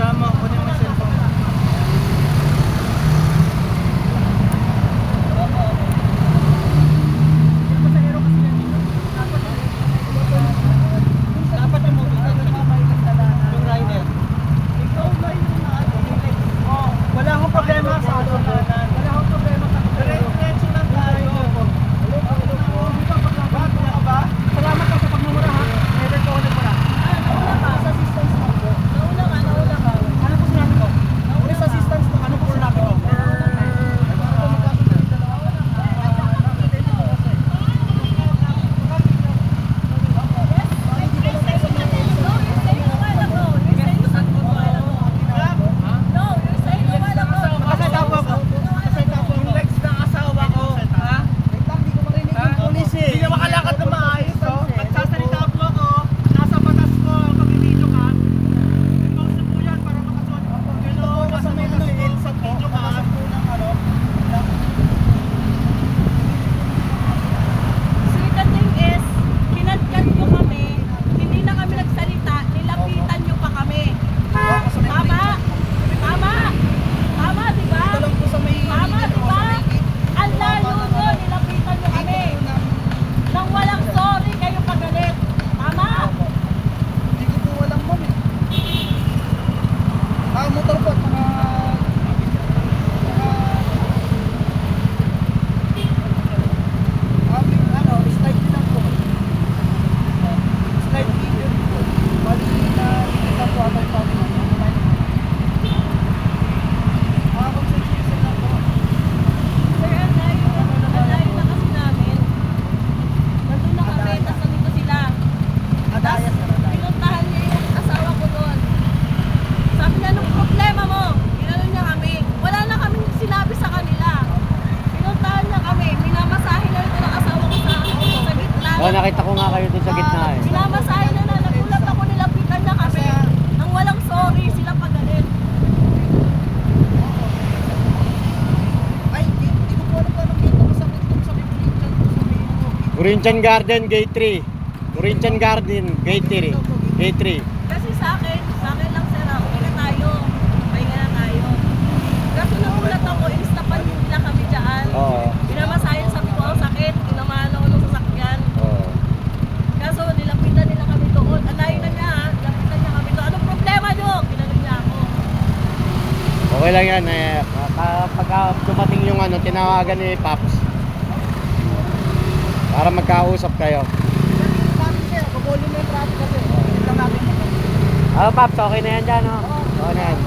ya vamos nakita ko nga kayo dun sa gitna eh. Pinamasahe na na, nagulat ako nilapitan na kami. Nang walang sorry, sila pagalit. Ay, hindi, hindi ko po alam kung anong dito sa dito sa Pilipinas sa Pilipinas. Corinthian Garden, Gate 3. Corinthian Garden, Gate 3. Gate 3. Kasi sa akin, Okay lang yan. Eh, ka- pagka dumating yung ano, tinawagan ni Paps. Para magkausap kayo. Ah, Paps, okay na yan dyan, no? Okay na yan.